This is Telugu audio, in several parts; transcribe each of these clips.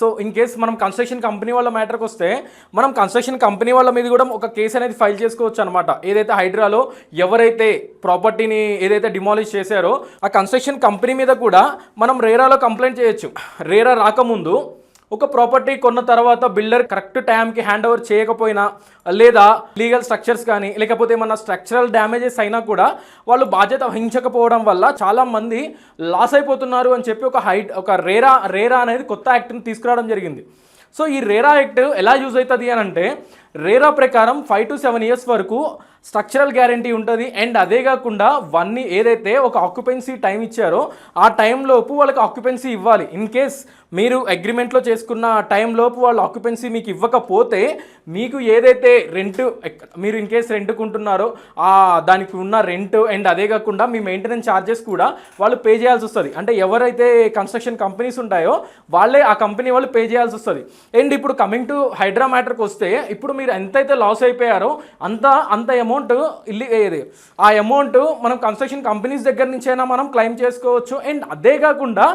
సో ఇన్ కేస్ మనం కన్స్ట్రక్షన్ కంపెనీ వాళ్ళ మ్యాటర్కి వస్తే మనం కన్స్ట్రక్షన్ కంపెనీ వాళ్ళ మీద కూడా ఒక కేసు అనేది ఫైల్ చేసుకోవచ్చు అనమాట ఏదైతే హైడ్రాలో ఎవరైతే ప్రాపర్టీని ఏదైతే డిమాలిష్ చేశారో ఆ కన్స్ట్రక్షన్ కంపెనీ మీద కూడా మనం రేరాలో కంప్లైంట్ చేయొచ్చు. రేరా రాకముందు ఒక ప్రాపర్టీ కొన్న తర్వాత బిల్డర్ కరెక్ట్ టైంకి హ్యాండ్ ఓవర్ చేయకపోయినా లేదా లీగల్ స్ట్రక్చర్స్ కానీ లేకపోతే ఏమన్నా స్ట్రక్చరల్ డ్యామేజెస్ అయినా కూడా వాళ్ళు బాధ్యత వహించకపోవడం వల్ల చాలామంది లాస్ అయిపోతున్నారు అని చెప్పి ఒక హైట్ ఒక రేరా రేరా అనేది కొత్త యాక్ట్ని తీసుకురావడం జరిగింది. సో ఈ రేరా యాక్ట్ ఎలా యూజ్ అవుతుంది అని అంటే రేరా ప్రకారం ఫైవ్ టు సెవెన్ ఇయర్స్ వరకు స్ట్రక్చరల్ గ్యారంటీ ఉంటుంది. అండ్ అదే కాకుండా వన్ ఏదైతే ఒక ఆక్యుపెన్సీ టైం ఇచ్చారో ఆ టైంలోపు వాళ్ళకి ఆక్యుపెన్సీ ఇవ్వాలి. ఇన్ కేస్ మీరు అగ్రిమెంట్లో చేసుకున్న టైంలోపు వాళ్ళు ఆక్యుపెన్సీ మీకు ఇవ్వకపోతే మీకు ఏదైతే రెంట్ మీరు ఇన్ కేస్ రెంట్కుంటున్నారో దానికి ఉన్న రెంట్ అండ్ అదే కాకుండా మీ మెయింటెనెన్స్ ఛార్జెస్ కూడా వాళ్ళు పే చేయాల్సి వస్తుంది. అంటే ఎవరైతే కన్స్ట్రక్షన్ కంపెనీస్ ఉంటాయో వాళ్ళే ఆ కంపెనీ వాళ్ళు పే చేయాల్సి వస్తుంది. అండ్ ఇప్పుడు కమింగ్ టు హైడ్రా మ్యాటర్కి వస్తే ఇప్పుడు మీరు ఎంతైతే లాస్ అయిపోయారో అంత అంత అమౌంట్ ఇల్లి ఏది? ఆ అమౌంట్ మనం కన్స్ట్రక్షన్ కంపెనీస్ దగ్గర నుంచైనా మనం క్లెయిమ్ చేసుకోవచ్చు. అండ్ అదే కాకుండా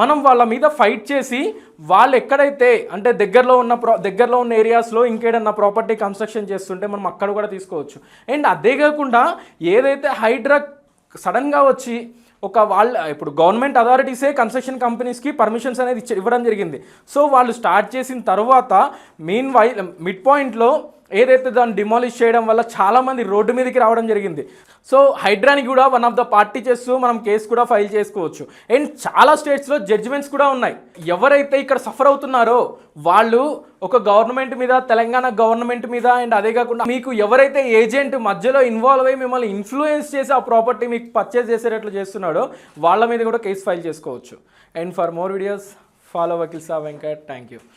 మనం వాళ్ళ మీద ఫైట్ చేసి వాళ్ళు ఎక్కడైతే అంటే దగ్గరలో ఉన్న ప్రా దగ్గరలో ఉన్న ఏరియాస్లో ఇంకేడన్నా ప్రాపర్టీ కన్స్ట్రక్షన్ చేస్తుంటే మనం అక్కడ కూడా తీసుకోవచ్చు. అండ్ అదే కాకుండా ఏదైతే హైడ్రా సడన్గా వచ్చి ఒక వాళ్ళ ఇప్పుడు గవర్నమెంట్ అథారిటీసే కన్స్ట్రక్షన్ కంపెనీస్కి పర్మిషన్స్ అనేది ఇవ్వడం జరిగింది. సో వాళ్ళు స్టార్ట్ చేసిన తర్వాత మెయిన్ వై మిడ్ పాయింట్లో ఏదైతే దాన్ని డిమాలిష్ చేయడం వల్ల చాలామంది రోడ్డు మీదకి రావడం జరిగింది. సో హైడ్రాని కూడా వన్ ఆఫ్ ద పార్టీ చేస్తూ మనం కేసు కూడా ఫైల్ చేసుకోవచ్చు. అండ్ చాలా స్టేట్స్లో జడ్జిమెంట్స్ కూడా ఉన్నాయి. ఎవరైతే ఇక్కడ సఫర్ అవుతున్నారో వాళ్ళు ఒక గవర్నమెంట్ మీద తెలంగాణ గవర్నమెంట్ మీద అండ్ అదే కాకుండా మీకు ఎవరైతే ఏజెంట్ మధ్యలో ఇన్వాల్వ్ అయ్యి మిమ్మల్ని ఇన్ఫ్లుయెన్స్ చేసి ఆ ప్రాపర్టీ మీకు పర్చేస్ చేసేటట్లు చేస్తున్నాడో వాళ్ళ మీద కూడా కేసు ఫైల్ చేసుకోవచ్చు. And for more videos follow Vakeel Sa Venkat thank you